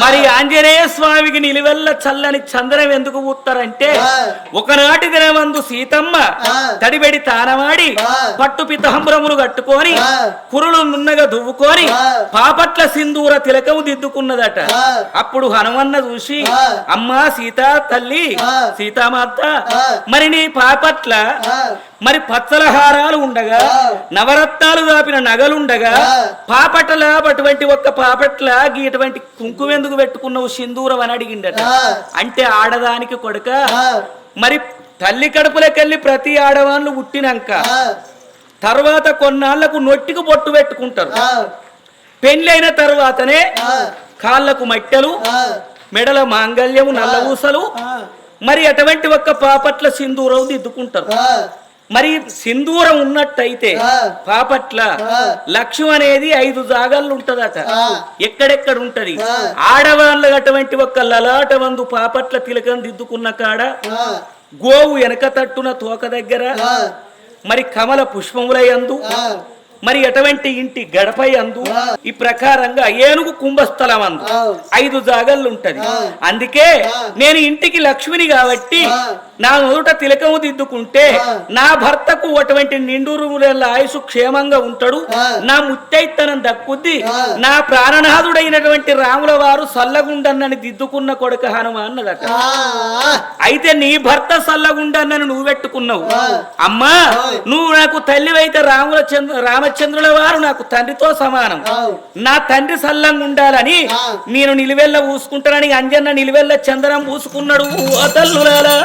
మరి ఆంజనేయ స్వామికి నిలువెల్ల చల్లని చందనం ఎందుకు పూస్తారంటే. ఒకనాటి దినమందు సీతమ్మ. తడిబెడి తానమాడి ఆ. పట్టు పితాంబరములు కట్టుకొని. కురులు నున్నగా దువ్వుకొని. పాపట్ల సింధూర తిలకము దిద్దుకున్నదట. అప్పుడు హనుమన్న చూసి. అమ్మా సీత తల్లి. సీతామాత. మరి నీ పాపట్ల. మరి పచ్చల హారాలు ఉండగా. నవరత్నాలు దాపిన నగలుండగా. పాపట్ల అటువంటి ఒక్క పాపట్ల గీటువంటి కుంకుమ ఎందుకు పెట్టుకున్నావు సింధూరం అని అడిగిండట. అంటే ఆడదానికి కొడుక. మరి తల్లి కడుపులకెళ్ళి ప్రతి ఆడవాళ్ళు పుట్టినాక. తర్వాత కొన్నాళ్ళకు నొట్టికి బొట్టు పెట్టుకుంటారు. పెళ్ళైన తర్వాతనే ఆ. కాళ్ళకు మట్టెలు. మెడల మాంగళ్యము నల్ల ఊసలు ఆ. మరి అటువంటి ఒక్క పాపట్ల సింధూరం దిద్దుకుంటారు. మరి సింధూరం ఉన్నట్టయితే. పాపట్ల. లక్ష్యం అనేది ఐదు జాగాల్లో ఉంటదట. ఎక్కడెక్కడ ఉంటది. ఆడవాళ్ళు అటువంటి ఒక్క లలాట వందు పాపట్ల తిలకం దిద్దుకున్న కాడ. గోవు వెనక తట్టున తోక దగ్గర. మరి కమల పుష్పముల యందు ఆ. మరి ఎటువంటి ఇంటి గడప ఆ. ఈ ప్రకారంగా ఏనుగు కుంభస్థలం అందు. ఐదు జాగళ్ళు ఉంటది. అందుకే. నేను ఇంటికి లక్ష్మిని కాబట్టి. నా మొదట తిలకము దిద్దుకుంటే. నా భర్తకు అటువంటి నిండూరు ఆయుసు క్షేమంగా ఉంటాడు. నా ముత్తైతనం దక్కుద్ది. నా ప్రాణనాథుడైనటువంటి రాముల వారు సల్లగుండన్నని దిద్దుకున్న కొడుక హనుమ అన్నదట. అయితే నీ భర్త సల్లగుండన్నని నువ్వు పెట్టుకున్నావు. అమ్మా. నువ్వు నాకు తల్లివైతే రాముల చంద్ర రామచంద్రుల వారు నాకు తండ్రితో సమానం. నా తండ్రి సల్లంగా ఉండాలని. నేను నిలువెల్ల పూసుకుంటానని అంజన్న నిలువెల్ల చందనం పూసుకున్నాడు ఓ తల్లులారా